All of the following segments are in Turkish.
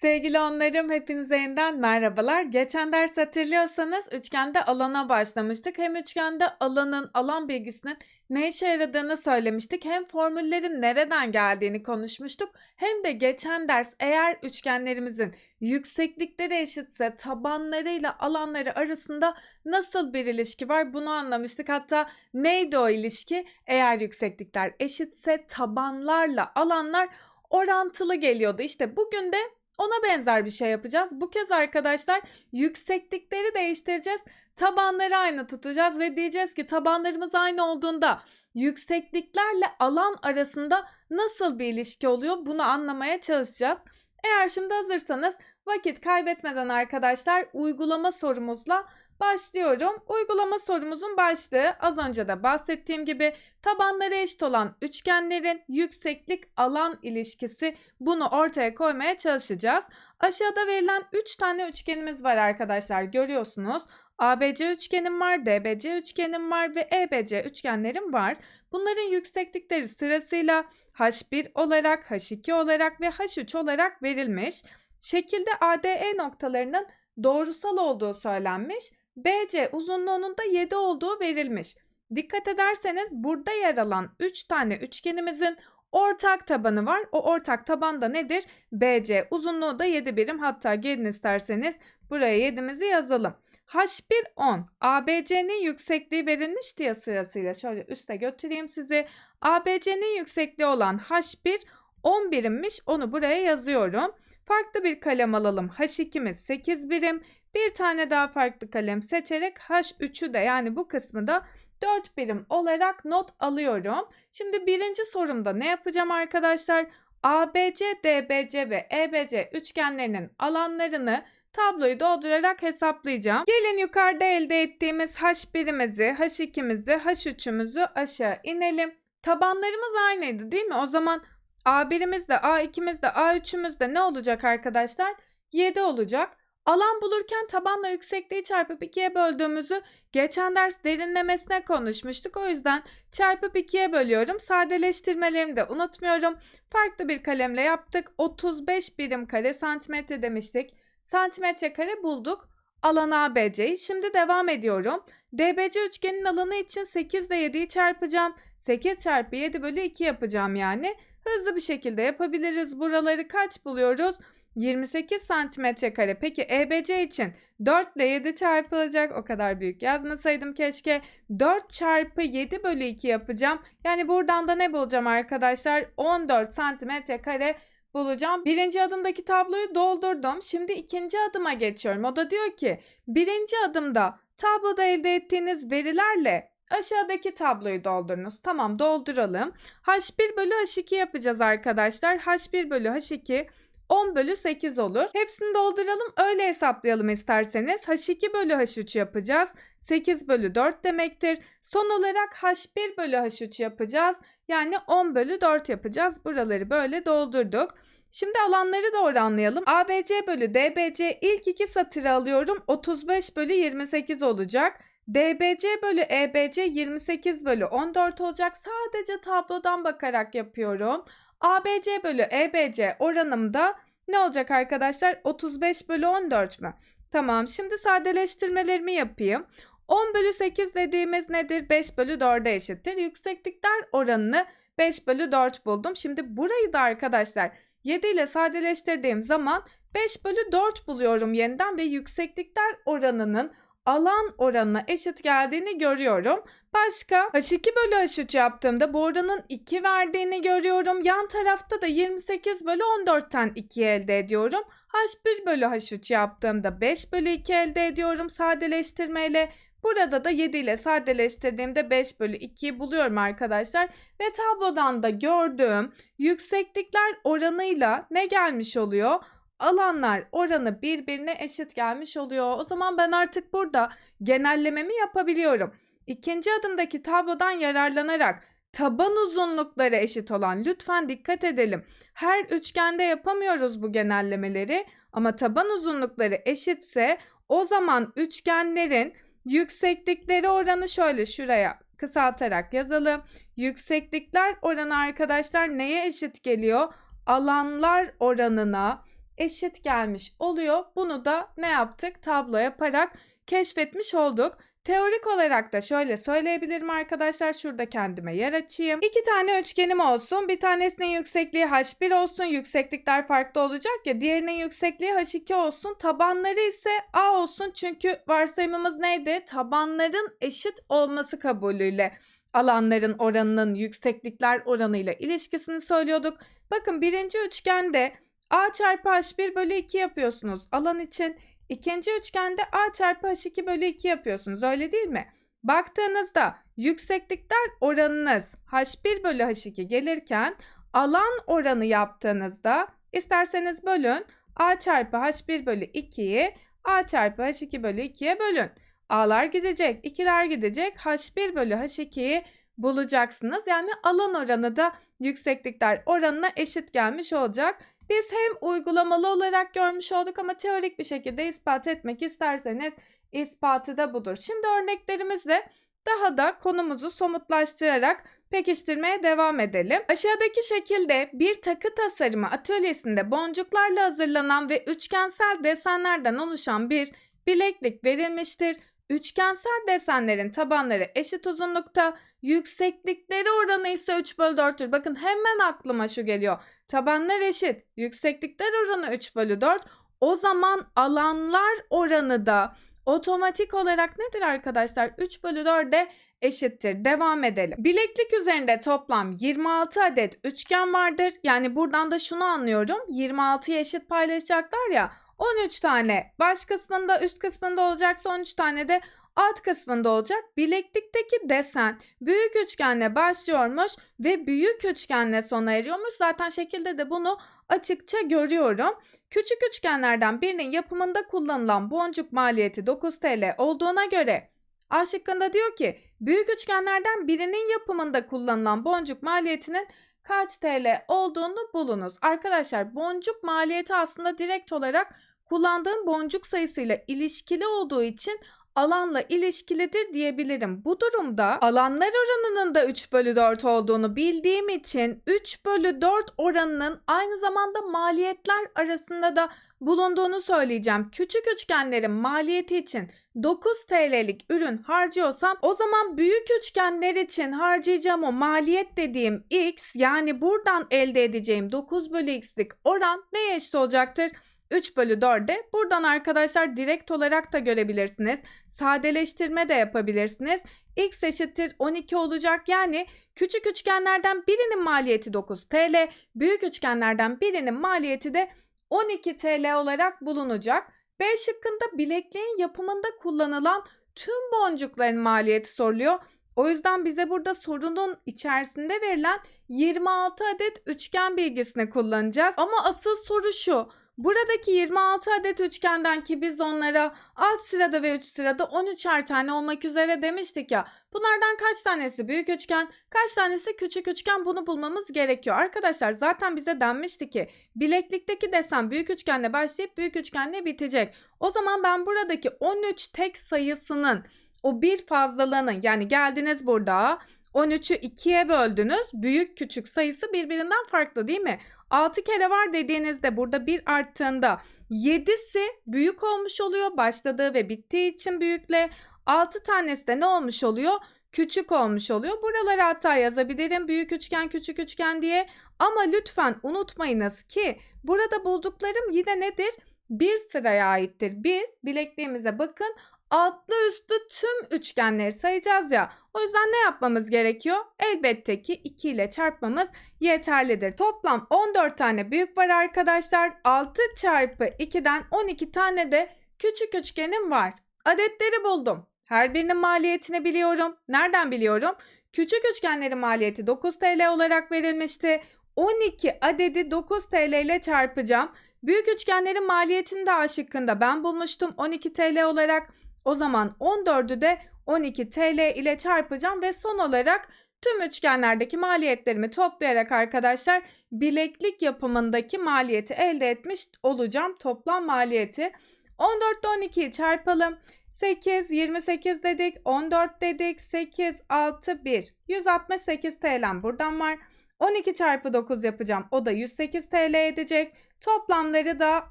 Sevgili onlarım hepinize yeniden merhabalar. Geçen ders hatırlıyorsanız üçgende alana başlamıştık. Hem üçgende alanın, alan bilgisinin ne işe yaradığını söylemiştik. Hem formüllerin nereden geldiğini konuşmuştuk. Hem de geçen ders eğer üçgenlerimizin yükseklikleri eşitse tabanlarıyla alanları arasında nasıl bir ilişki var bunu anlamıştık. Hatta neydi o ilişki? Eğer yükseklikler eşitse tabanlarla alanlar orantılı geliyordu. İşte bugün de ona benzer bir şey yapacağız. Bu kez arkadaşlar yükseklikleri değiştireceğiz. Tabanları aynı tutacağız ve diyeceğiz ki tabanlarımız aynı olduğunda yüksekliklerle alan arasında nasıl bir ilişki oluyor bunu anlamaya çalışacağız. Eğer şimdi hazırsanız vakit kaybetmeden arkadaşlar uygulama sorumuzla Başlıyorum. Uygulama sorumuzun başlığı az önce de bahsettiğim gibi tabanları eşit olan üçgenlerin yükseklik alan ilişkisi bunu ortaya koymaya çalışacağız. Aşağıda verilen 3 tane üçgenimiz var arkadaşlar görüyorsunuz. ABC üçgenim var, DBC üçgenim var ve EBC üçgenlerim var. Bunların yükseklikleri sırasıyla H1 olarak, H2 olarak ve H3 olarak verilmiş. Şekilde ADE noktalarının doğrusal olduğu söylenmiş. BC uzunluğunun da 7 olduğu verilmiş. Dikkat ederseniz burada yer alan 3 tane üçgenimizin ortak tabanı var. O ortak taban da nedir? BC uzunluğu da 7 birim. Hatta gelin isterseniz buraya 7'mizi yazalım. H1 10. ABC'nin yüksekliği verilmişti ya sırasıyla. Şöyle üste götüreyim sizi. ABC'nin yüksekliği olan H1 10 birimmiş. Onu buraya yazıyorum. Farklı bir kalem alalım. H2'miz 8 birim. Bir tane daha farklı kalem seçerek H3'ü de yani bu kısmı da 4 birim olarak not alıyorum. Şimdi birinci sorumda ne yapacağım arkadaşlar? ABC, DBC ve EBC üçgenlerinin alanlarını tabloyu doldurarak hesaplayacağım. Gelin yukarıda elde ettiğimiz H1'imizi, H2'mizi, H3'ümüzü aşağı inelim. Tabanlarımız aynıydı değil mi? O zaman A1'imiz de A2'miz de A3'ümüz de ne olacak arkadaşlar? 7 olacak. Alan bulurken tabanla yüksekliği çarpıp 2'ye böldüğümüzü geçen ders derinlemesine konuşmuştuk. O yüzden çarpıp 2'ye bölüyorum. Sadeleştirmelerimi de unutmuyorum. Farklı bir kalemle yaptık. 35 birim kare santimetre demiştik. Santimetre kare bulduk. Alan ABC'yi. Şimdi devam ediyorum. DBC üçgenin alanı için 8 ile 7'yi çarpacağım. 8 çarpı 7 bölü 2 yapacağım yani. Hızlı bir şekilde yapabiliriz. Buraları kaç buluyoruz? 28 santimetre kare. Peki EBC için 4 ile 7 çarpılacak. O kadar büyük yazmasaydım keşke. 4 çarpı 7 bölü 2 yapacağım. Yani buradan da ne bulacağım arkadaşlar? 14 santimetre kare bulacağım. Birinci adımdaki tabloyu doldurdum. Şimdi ikinci adıma geçiyorum. O da diyor ki birinci adımda tabloda elde ettiğiniz verilerle aşağıdaki tabloyu doldurunuz. Tamam dolduralım. H1 bölü H2 yapacağız arkadaşlar. H1 bölü H2 10 bölü 8 olur. Hepsini dolduralım öyle hesaplayalım isterseniz. H2 bölü H3 yapacağız. 8 bölü 4 demektir. Son olarak H1 bölü H3 yapacağız. Yani 10 bölü 4 yapacağız. Buraları böyle doldurduk. Şimdi alanları da oranlayalım. ABC bölü DBC ilk iki satırı alıyorum. 35 bölü 28 olacak. DBC bölü EBC 28 bölü 14 olacak. Sadece tablodan bakarak yapıyorum. ABC bölü EBC oranımda ne olacak arkadaşlar? 35 bölü 14 mü? Tamam şimdi sadeleştirmelerimi yapayım. 10 bölü 8 dediğimiz nedir? 5 bölü 4'e eşittir. Yükseklikler oranını 5 bölü 4 buldum. Şimdi burayı da arkadaşlar 7 ile sadeleştirdiğim zaman 5 bölü 4 buluyorum yeniden ve yükseklikler oranının alan oranına eşit geldiğini görüyorum. Başka H2 bölü H3 yaptığımda bu oranın 2 verdiğini görüyorum. Yan tarafta da 28 bölü 14'ten 2 elde ediyorum. H1 bölü H3 yaptığımda 5 bölü 2 elde ediyorum sadeleştirmeyle. Burada da 7 ile sadeleştirdiğimde 5 bölü 2'yi buluyorum arkadaşlar. Ve tablodan da gördüğüm yükseklikler oranıyla ne gelmiş oluyor? Alanlar oranı birbirine eşit gelmiş oluyor. O zaman ben artık burada genellememi yapabiliyorum. İkinci adımdaki tablodan yararlanarak taban uzunlukları eşit olan lütfen dikkat edelim. Her üçgende yapamıyoruz bu genellemeleri ama taban uzunlukları eşitse o zaman üçgenlerin yükseklikleri oranı şöyle şuraya kısaltarak yazalım. Yükseklikler oranı arkadaşlar neye eşit geliyor? Alanlar oranına eşit gelmiş oluyor. Bunu da ne yaptık? Tablo yaparak keşfetmiş olduk. Teorik olarak da şöyle söyleyebilirim arkadaşlar. Şurada kendime yer açayım. İki tane üçgenim olsun. Bir tanesinin yüksekliği h1 olsun. Yükseklikler farklı olacak ya. Diğerinin yüksekliği h2 olsun. Tabanları ise a olsun. Çünkü varsayımımız neydi? Tabanların eşit olması kabulüyle alanların oranının yükseklikler oranıyla ilişkisini söylüyorduk. Bakın birinci üçgende a çarpı h1 bölü 2 yapıyorsunuz alan için. İkinci üçgende a çarpı h2 bölü 2 yapıyorsunuz öyle değil mi? Baktığınızda yükseklikler oranınız h1 bölü h2 gelirken alan oranı yaptığınızda isterseniz bölün a çarpı h1 bölü 2'yi a çarpı h2 bölü 2'ye bölün. A'lar gidecek, ikiler gidecek. H1 bölü H2'yi bulacaksınız. Yani alan oranı da yükseklikler oranına eşit gelmiş olacak. Biz hem uygulamalı olarak görmüş olduk ama teorik bir şekilde ispat etmek isterseniz ispatı da budur. Şimdi örneklerimizle daha da konumuzu somutlaştırarak pekiştirmeye devam edelim. Aşağıdaki şekilde bir takı tasarımı atölyesinde boncuklarla hazırlanan ve üçgensel desenlerden oluşan bir bileklik verilmiştir. Üçgensel desenlerin tabanları eşit uzunlukta, yükseklikleri oranı ise 3 bölü 4'tür. Bakın hemen aklıma şu geliyor. Tabanlar eşit, yükseklikler oranı 3 bölü 4. O zaman alanlar oranı da otomatik olarak nedir arkadaşlar? 3 bölü 4'e eşittir. Devam edelim. Bileklik üzerinde toplam 26 adet üçgen vardır. Yani buradan da şunu anlıyorum. 26'yı eşit paylaşacaklar ya. 13 tane baş kısmında üst kısmında olacaksa 13 tane de alt kısmında olacak. Bileklikteki desen büyük üçgenle başlıyormuş ve büyük üçgenle sona eriyormuş. Zaten şekilde de bunu açıkça görüyorum. Küçük üçgenlerden birinin yapımında kullanılan boncuk maliyeti 9 TL olduğuna göre A şıkkında diyor ki büyük üçgenlerden birinin yapımında kullanılan boncuk maliyetinin kaç TL olduğunu bulunuz. Arkadaşlar boncuk maliyeti aslında direkt olarak kullandığım boncuk sayısıyla ilişkili olduğu için alanla ilişkilidir diyebilirim. Bu durumda alanlar oranının da 3 bölü 4 olduğunu bildiğim için 3 bölü 4 oranının aynı zamanda maliyetler arasında da bulunduğunu söyleyeceğim. Küçük üçgenlerin maliyeti için 9 TL'lik ürün harcıyorsam o zaman büyük üçgenler için harcayacağım o maliyet dediğim x yani buradan elde edeceğim 9 bölü x'lik oran neye eşit olacaktır? 3 bölü 4'e buradan arkadaşlar direkt olarak da görebilirsiniz. Sadeleştirme de yapabilirsiniz. X eşittir 12 olacak. Yani küçük üçgenlerden birinin maliyeti 9 TL. Büyük üçgenlerden birinin maliyeti de 12 TL olarak bulunacak. B şıkkında bilekliğin yapımında kullanılan tüm boncukların maliyeti soruluyor. O yüzden bize burada sorunun içerisinde verilen 26 adet üçgen bilgisini kullanacağız. Ama asıl soru şu. Buradaki 26 adet üçgenden ki biz onlara alt sırada ve üst sırada 13'er tane olmak üzere demiştik ya. Bunlardan kaç tanesi büyük üçgen, kaç tanesi küçük üçgen bunu bulmamız gerekiyor. Arkadaşlar zaten bize denmişti ki bileklikteki desen büyük üçgenle başlayıp büyük üçgenle bitecek. O zaman ben buradaki 13 tek sayısının o bir fazlalığının yani geldiniz burada 13'ü 2'ye böldünüz. Büyük küçük sayısı birbirinden farklı değil mi? 6 kere var dediğinizde burada bir arttığında 7'si büyük olmuş oluyor. Başladığı ve bittiği için büyükle 6 tanesi de ne olmuş oluyor? Küçük olmuş oluyor. Buralara hatta yazabilirim büyük üçgen küçük üçgen diye. Ama lütfen unutmayınız ki burada bulduklarım yine nedir? Bir sıraya aittir. Biz bilekliğimize bakın altlı üstlü tüm üçgenleri sayacağız ya. O yüzden ne yapmamız gerekiyor? Elbette ki 2 ile çarpmamız yeterlidir. Toplam 14 tane büyük var arkadaşlar. 6 çarpı 2'den 12 tane de küçük üçgenim var. Adetleri buldum. Her birinin maliyetini biliyorum. Nereden biliyorum? Küçük üçgenlerin maliyeti 9 TL olarak verilmişti. 12 adedi 9 TL ile çarpacağım. Büyük üçgenlerin maliyetini de A ben bulmuştum 12 TL olarak. O zaman 14'ü de 12 TL ile çarpacağım ve son olarak tüm üçgenlerdeki maliyetlerimi toplayarak arkadaşlar bileklik yapımındaki maliyeti elde etmiş olacağım. Toplam maliyeti 14 ile 12'yi çarpalım. 8, 28 dedik, 14 dedik, 8, 6, 1. 168 TL buradan var. 12 çarpı 9 yapacağım. O da 108 TL edecek. Toplamları da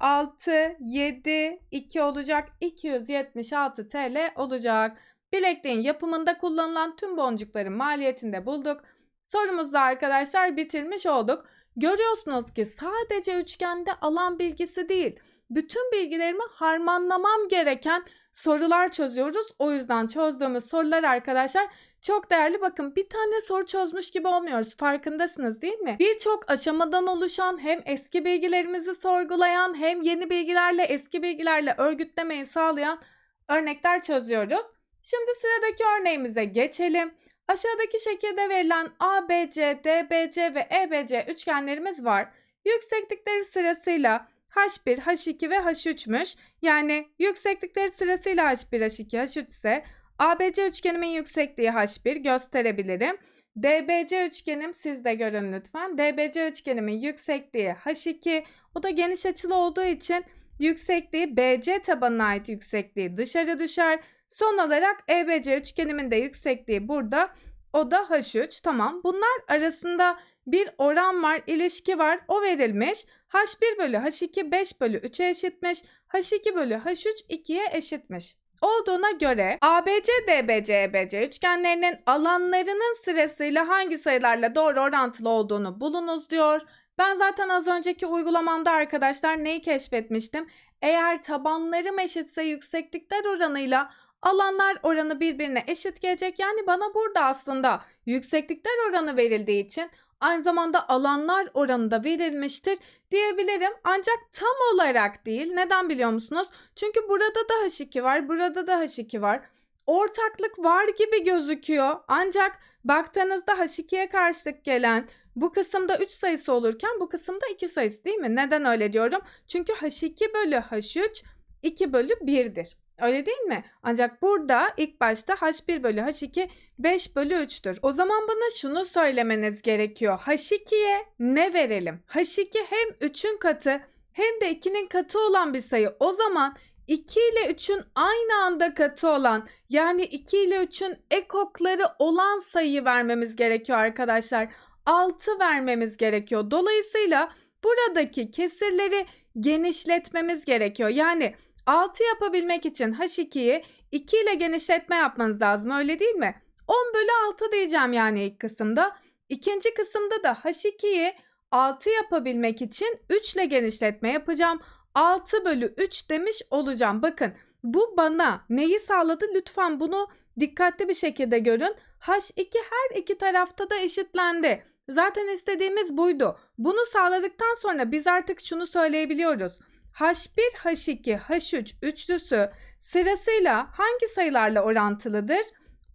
6, 7, 2 olacak. 276 TL olacak. Bilekliğin yapımında kullanılan tüm boncukların maliyetini de bulduk. Sorumuzda arkadaşlar bitirmiş olduk. Görüyorsunuz ki sadece üçgende alan bilgisi değil, bütün bilgilerimi harmanlamam gereken sorular çözüyoruz. O yüzden çözdüğümüz sorular arkadaşlar çok değerli. Bakın bir tane soru çözmüş gibi olmuyoruz. Farkındasınız değil mi? Birçok aşamadan oluşan hem eski bilgilerimizi sorgulayan hem yeni bilgilerle eski bilgilerle örgütlemeyi sağlayan örnekler çözüyoruz. Şimdi sıradaki örneğimize geçelim. Aşağıdaki şekilde verilen ABC, DBC ve EBC üçgenlerimiz var. Yükseklikleri sırasıyla H1, H2 ve H3'müş. Yani yükseklikleri sırasıyla H1, H2, H3 ise ABC üçgenimin yüksekliği H1 gösterebilirim. DBC üçgenim siz de görün lütfen. DBC üçgenimin yüksekliği H2. O da geniş açılı olduğu için yüksekliği BC tabanına ait yüksekliği dışarı düşer. Son olarak EBC üçgenimin de yüksekliği burada. O da H3. Tamam. Bunlar arasında bir oran var, ilişki var. O verilmiş. H1 bölü H2 5 bölü 3'e eşitmiş. H2 bölü H3 2'ye eşitmiş. Olduğuna göre ABC, DBC, EBC üçgenlerinin alanlarının sırasıyla hangi sayılarla doğru orantılı olduğunu bulunuz diyor. Ben zaten az önceki uygulamamda arkadaşlar neyi keşfetmiştim? Eğer tabanlarım eşitse yükseklikler oranıyla alanlar oranı birbirine eşit gelecek. Yani bana burada aslında yükseklikler oranı verildiği için aynı zamanda alanlar oranı da verilmiştir diyebilirim. Ancak tam olarak değil. Neden biliyor musunuz? Çünkü burada da H2 var, burada da H2 var. Ortaklık var gibi gözüküyor. Ancak baktığınızda H2'ye karşılık gelen bu kısımda 3 sayısı olurken bu kısımda 2 sayısı değil mi? Neden öyle diyorum? Çünkü H2 bölü H3 2 bölü 1'dir. Öyle değil mi? Ancak burada ilk başta H1 bölü H2 5 bölü 3'tür. O zaman bana şunu söylemeniz gerekiyor. H2'ye ne verelim? H2 hem 3'ün katı hem de 2'nin katı olan bir sayı. O zaman 2 ile 3'ün aynı anda katı olan yani 2 ile 3'ün ekokları olan sayıyı vermemiz gerekiyor arkadaşlar. 6 vermemiz gerekiyor. Dolayısıyla buradaki kesirleri genişletmemiz gerekiyor. Yani 6 yapabilmek için H2'yi 2 ile genişletme yapmanız lazım öyle değil mi? 10 bölü 6 diyeceğim yani ilk kısımda. İkinci kısımda da H2'yi 6 yapabilmek için 3 ile genişletme yapacağım. 6 bölü 3 demiş olacağım. Bakın bu bana neyi sağladı? Lütfen bunu dikkatli bir şekilde görün. H2 her iki tarafta da eşitlendi. Zaten istediğimiz buydu. Bunu sağladıktan sonra biz artık şunu söyleyebiliyoruz. H1, H2, H3 üçlüsü sırasıyla hangi sayılarla orantılıdır?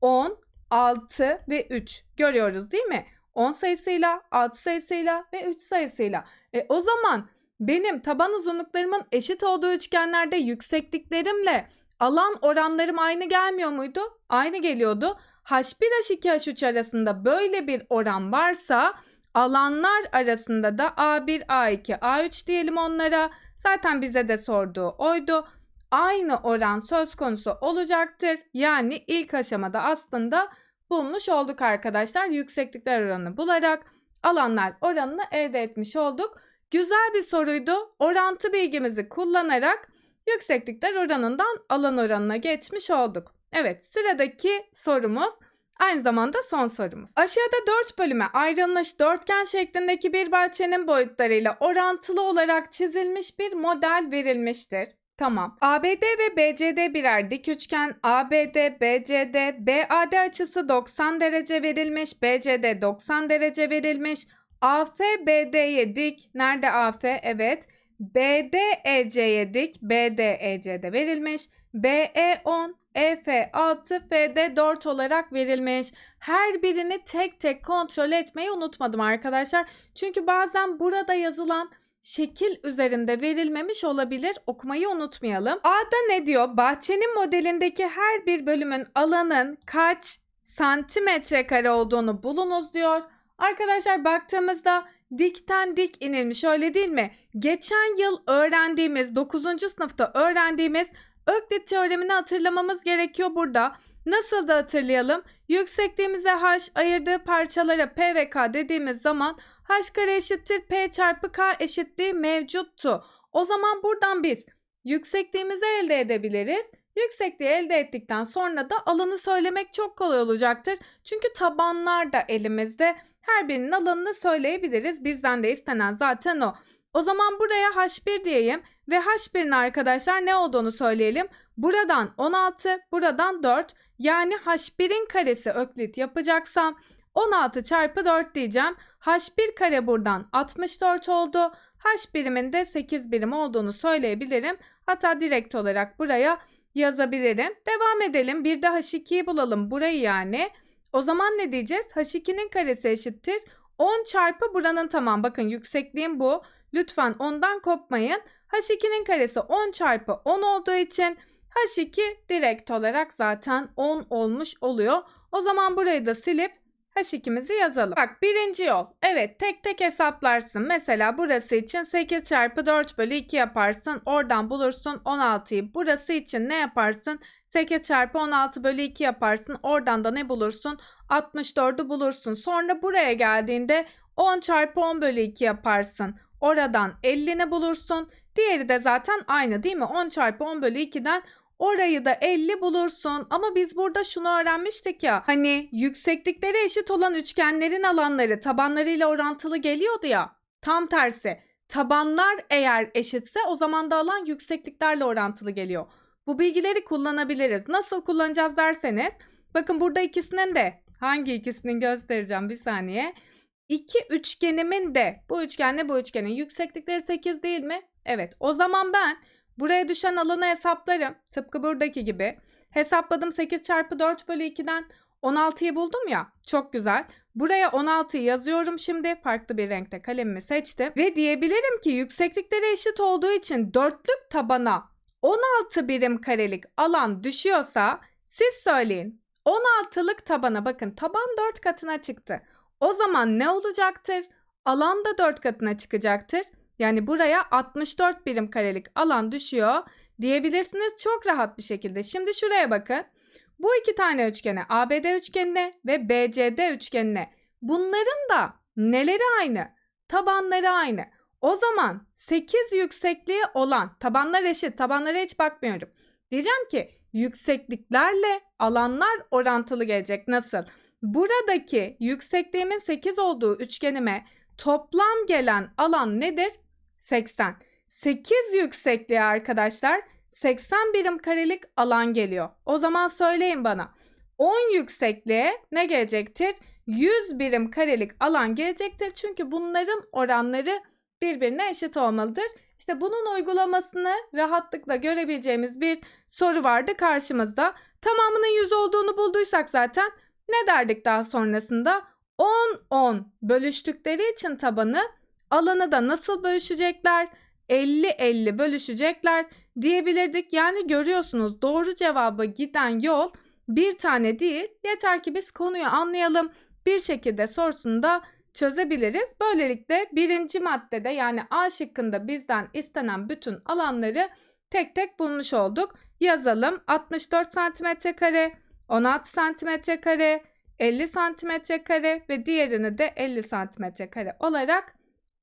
10, 6 ve 3 görüyoruz değil mi? 10 sayısıyla, 6 sayısıyla ve 3 sayısıyla. E o zaman benim taban uzunluklarımın eşit olduğu üçgenlerde yüksekliklerimle alan oranlarım aynı gelmiyor muydu? Aynı geliyordu. H1, H2, H3 arasında böyle bir oran varsa alanlar arasında da A1, A2, A3 diyelim onlara. Zaten bize de sorduğu oydu. Aynı oran söz konusu olacaktır. Yani ilk aşamada aslında bulmuş olduk arkadaşlar. Yükseklikler oranını bularak alanlar oranını elde etmiş olduk. Güzel bir soruydu. Orantı bilgimizi kullanarak yükseklikler oranından alan oranına geçmiş olduk. Evet sıradaki sorumuz aynı zamanda son sorumuz. Aşağıda 4 bölüme ayrılmış dörtgen şeklindeki bir bahçenin boyutlarıyla orantılı olarak çizilmiş bir model verilmiştir. Tamam. ABD ve BCD birer dik üçgen. ABD, BCD, BAD açısı 90 derece verilmiş. BCD 90 derece verilmiş. AF BD'ye dik. Nerede AF? Evet. BD EC'ye dik. BD EC'de verilmiş. BE 10, EF 6, FD 4 olarak verilmiş. Her birini tek tek kontrol etmeyi unutmadım arkadaşlar. Çünkü bazen burada yazılan şekil üzerinde verilmemiş olabilir. Okumayı unutmayalım. A'da ne diyor? Bahçenin modelindeki her bir bölümün alanın kaç santimetre kare olduğunu bulunuz diyor. Arkadaşlar baktığımızda dikten dik inilmiş öyle değil mi? Geçen yıl öğrendiğimiz 9. sınıfta öğrendiğimiz Öklit teoremini hatırlamamız gerekiyor burada. Nasıl da hatırlayalım? Yüksekliğimize h ayırdığı parçalara p ve k dediğimiz zaman h kare eşittir p çarpı k eşitliği mevcuttu. O zaman buradan biz yüksekliğimizi elde edebiliriz. Yüksekliği elde ettikten sonra da alanı söylemek çok kolay olacaktır. Çünkü tabanlar da elimizde. Her birinin alanını söyleyebiliriz. Bizden de istenen zaten o. O zaman buraya H1 diyeyim ve H1'in arkadaşlar ne olduğunu söyleyelim. Buradan 16, buradan 4. Yani H1'in karesi öklit yapacaksam 16 çarpı 4 diyeceğim. H1 kare buradan 64 oldu. H birimin de 8 birim olduğunu söyleyebilirim. Hatta direkt olarak buraya yazabilirim. Devam edelim. Bir de H2'yi bulalım. Burayı yani. O zaman ne diyeceğiz? H2'nin karesi eşittir. 10 çarpı buranın tamam. Bakın yüksekliğim bu. Lütfen ondan kopmayın. H2'nin karesi 10 çarpı 10 olduğu için H2 direkt olarak zaten 10 olmuş oluyor. O zaman burayı da silip H2'mizi yazalım. Bak birinci yol. Evet tek tek hesaplarsın. Mesela burası için 8 çarpı 4 bölü 2 yaparsın. Oradan bulursun 16'yı. Burası için ne yaparsın? 8 çarpı 16 bölü 2 yaparsın. Oradan da ne bulursun? 64'ü bulursun. Sonra buraya geldiğinde 10 çarpı 10 bölü 2 yaparsın. Oradan 50'ni bulursun. Diğeri de zaten aynı değil mi? 10 çarpı 10 bölü 2'den Orayı da 50 bulursun ama biz burada şunu öğrenmiştik ya. Hani yükseklikleri eşit olan üçgenlerin alanları tabanlarıyla orantılı geliyordu ya. Tam tersi. Tabanlar eğer eşitse o zaman da alan yüksekliklerle orantılı geliyor. Bu bilgileri kullanabiliriz. Nasıl kullanacağız derseniz bakın burada ikisinin de hangi ikisinin göstereceğim bir saniye. İki üçgenimin de bu üçgenle bu üçgenin yükseklikleri 8 değil mi? Evet. O zaman ben Buraya düşen alanı hesaplarım. Tıpkı buradaki gibi. Hesapladım 8 çarpı 4 bölü 2'den 16'yı buldum ya. Çok güzel. Buraya 16'yı yazıyorum şimdi. Farklı bir renkte kalemimi seçtim. Ve diyebilirim ki yükseklikleri eşit olduğu için dörtlük tabana 16 birim karelik alan düşüyorsa siz söyleyin. 16'lık tabana bakın taban 4 katına çıktı. O zaman ne olacaktır? Alan da 4 katına çıkacaktır. Yani buraya 64 birim karelik alan düşüyor diyebilirsiniz çok rahat bir şekilde. Şimdi şuraya bakın. Bu iki tane üçgene ABD üçgenine ve BCD üçgenine bunların da neleri aynı? Tabanları aynı. O zaman 8 yüksekliği olan tabanlar eşit. Tabanlara hiç bakmıyorum. Diyeceğim ki yüksekliklerle alanlar orantılı gelecek. Nasıl? Buradaki yüksekliğimin 8 olduğu üçgenime toplam gelen alan nedir? 80. 8 yüksekliği arkadaşlar 80 birim karelik alan geliyor. O zaman söyleyin bana. 10 yüksekliğe ne gelecektir? 100 birim karelik alan gelecektir. Çünkü bunların oranları birbirine eşit olmalıdır. İşte bunun uygulamasını rahatlıkla görebileceğimiz bir soru vardı karşımızda. Tamamının 100 olduğunu bulduysak zaten ne derdik daha sonrasında? 10-10 bölüştükleri için tabanı alanı da nasıl bölüşecekler? 50-50 bölüşecekler diyebilirdik. Yani görüyorsunuz doğru cevaba giden yol bir tane değil. Yeter ki biz konuyu anlayalım. Bir şekilde sorusunu da çözebiliriz. Böylelikle birinci maddede yani A şıkkında bizden istenen bütün alanları tek tek bulmuş olduk. Yazalım 64 cm kare, 16 cm kare, 50 cm kare ve diğerini de 50 cm kare olarak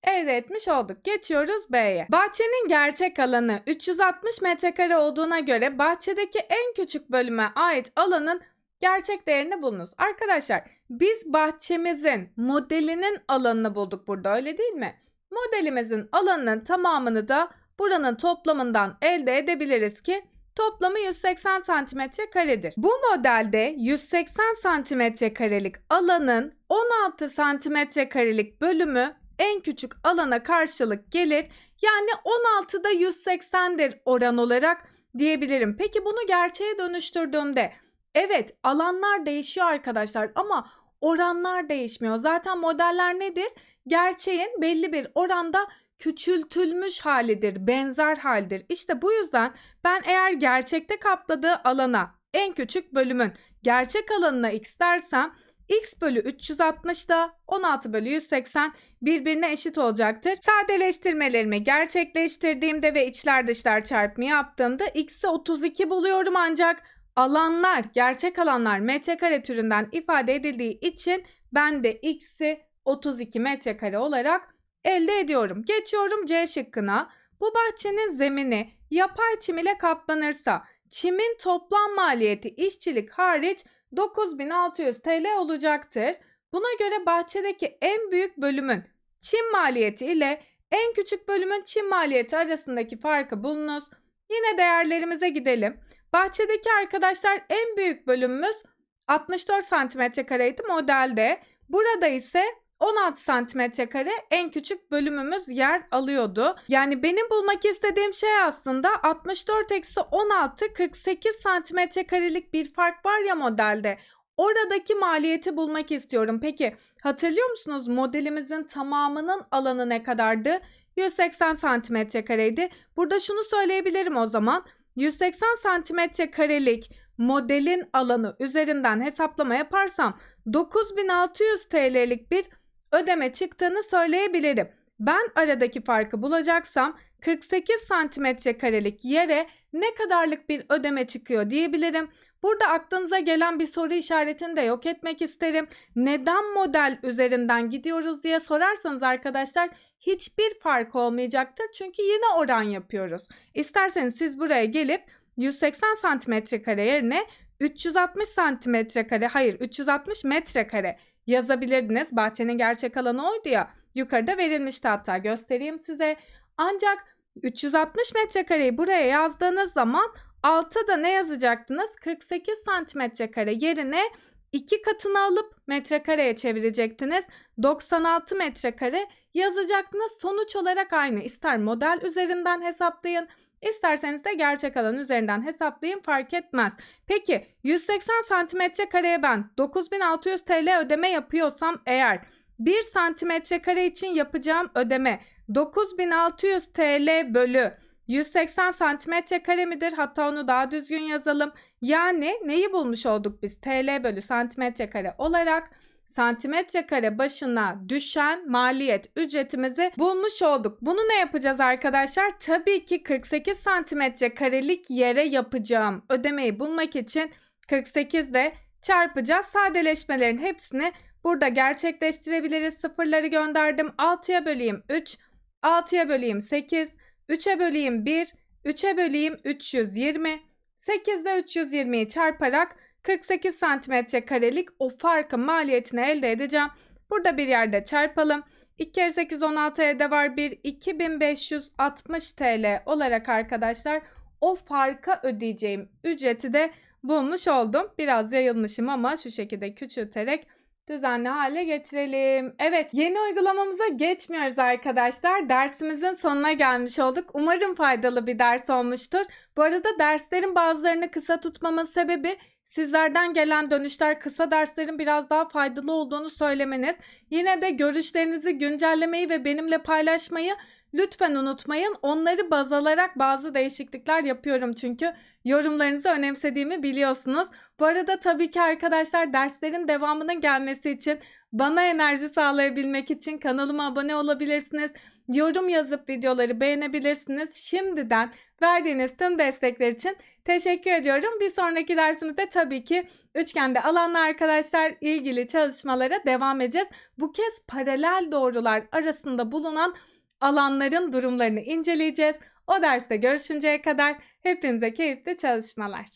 elde etmiş olduk. Geçiyoruz B'ye. Bahçenin gerçek alanı 360 metrekare olduğuna göre bahçedeki en küçük bölüme ait alanın gerçek değerini bulunuz. Arkadaşlar biz bahçemizin modelinin alanını bulduk burada öyle değil mi? Modelimizin alanının tamamını da buranın toplamından elde edebiliriz ki toplamı 180 santimetre karedir. Bu modelde 180 santimetre karelik alanın 16 santimetre karelik bölümü en küçük alana karşılık gelir. Yani 16'da 180'dir oran olarak diyebilirim. Peki bunu gerçeğe dönüştürdüğümde evet alanlar değişiyor arkadaşlar ama oranlar değişmiyor. Zaten modeller nedir? Gerçeğin belli bir oranda küçültülmüş halidir, benzer haldir. İşte bu yüzden ben eğer gerçekte kapladığı alana en küçük bölümün gerçek alanına x dersem x bölü 360 da 16 bölü 180 birbirine eşit olacaktır. Sadeleştirmelerimi gerçekleştirdiğimde ve içler dışlar çarpımı yaptığımda x'i 32 buluyorum ancak alanlar, gerçek alanlar metrekare türünden ifade edildiği için ben de x'i 32 metrekare olarak elde ediyorum. Geçiyorum C şıkkına. Bu bahçenin zemini yapay çim ile kaplanırsa çimin toplam maliyeti işçilik hariç 9600 TL olacaktır. Buna göre bahçedeki en büyük bölümün çim maliyeti ile en küçük bölümün çim maliyeti arasındaki farkı bulunuz. Yine değerlerimize gidelim. Bahçedeki arkadaşlar en büyük bölümümüz 64 santimetre kareydi modelde. Burada ise 16 santimetre kare en küçük bölümümüz yer alıyordu. Yani benim bulmak istediğim şey aslında 64 eksi 16 48 santimetre karelik bir fark var ya modelde. Oradaki maliyeti bulmak istiyorum. Peki hatırlıyor musunuz modelimizin tamamının alanı ne kadardı? 180 santimetre kareydi. Burada şunu söyleyebilirim o zaman. 180 santimetre karelik modelin alanı üzerinden hesaplama yaparsam 9600 TL'lik bir ödeme çıktığını söyleyebilirim. Ben aradaki farkı bulacaksam 48 santimetre karelik yere ne kadarlık bir ödeme çıkıyor diyebilirim. Burada aklınıza gelen bir soru işaretini de yok etmek isterim. Neden model üzerinden gidiyoruz diye sorarsanız arkadaşlar hiçbir fark olmayacaktır. Çünkü yine oran yapıyoruz. İsterseniz siz buraya gelip 180 santimetre kare yerine 360 santimetre kare hayır 360 metrekare yazabilirdiniz. Bahçenin gerçek alanı oydu ya. Yukarıda verilmişti hatta göstereyim size. Ancak 360 metrekareyi buraya yazdığınız zaman alta da ne yazacaktınız? 48 santimetre kare yerine iki katını alıp metrekareye çevirecektiniz. 96 metrekare yazacaktınız. Sonuç olarak aynı. İster model üzerinden hesaplayın, isterseniz de gerçek alan üzerinden hesaplayın fark etmez. Peki 180 santimetre kareye ben 9600 TL ödeme yapıyorsam eğer 1 santimetre kare için yapacağım ödeme 9600 TL bölü 180 santimetre kare midir? Hatta onu daha düzgün yazalım. Yani neyi bulmuş olduk biz? TL bölü santimetre kare olarak santimetre kare başına düşen maliyet ücretimizi bulmuş olduk. Bunu ne yapacağız arkadaşlar? Tabii ki 48 santimetre karelik yere yapacağım ödemeyi bulmak için 48 ile çarpacağız. Sadeleşmelerin hepsini burada gerçekleştirebiliriz. Sıfırları gönderdim. 6'ya böleyim 3, 6'ya böleyim 8, 3'e böleyim 1, 3'e böleyim 320. 8 ile 320'yi çarparak 48 santimetre karelik o farkın maliyetini elde edeceğim. Burada bir yerde çarpalım. 2 kere 8 16 elde var 1 2560 TL olarak arkadaşlar o farka ödeyeceğim ücreti de bulmuş oldum. Biraz yayılmışım ama şu şekilde küçülterek düzenli hale getirelim. Evet yeni uygulamamıza geçmiyoruz arkadaşlar. Dersimizin sonuna gelmiş olduk. Umarım faydalı bir ders olmuştur. Bu arada derslerin bazılarını kısa tutmamın sebebi sizlerden gelen dönüşler kısa derslerin biraz daha faydalı olduğunu söylemeniz. Yine de görüşlerinizi güncellemeyi ve benimle paylaşmayı lütfen unutmayın. Onları baz alarak bazı değişiklikler yapıyorum çünkü yorumlarınızı önemsediğimi biliyorsunuz. Bu arada tabii ki arkadaşlar derslerin devamının gelmesi için bana enerji sağlayabilmek için kanalıma abone olabilirsiniz. Yorum yazıp videoları beğenebilirsiniz. Şimdiden verdiğiniz tüm destekler için teşekkür ediyorum. Bir sonraki dersimizde tabii ki üçgende alanlı arkadaşlar ilgili çalışmalara devam edeceğiz. Bu kez paralel doğrular arasında bulunan alanların durumlarını inceleyeceğiz. O derste görüşünceye kadar hepinize keyifli çalışmalar.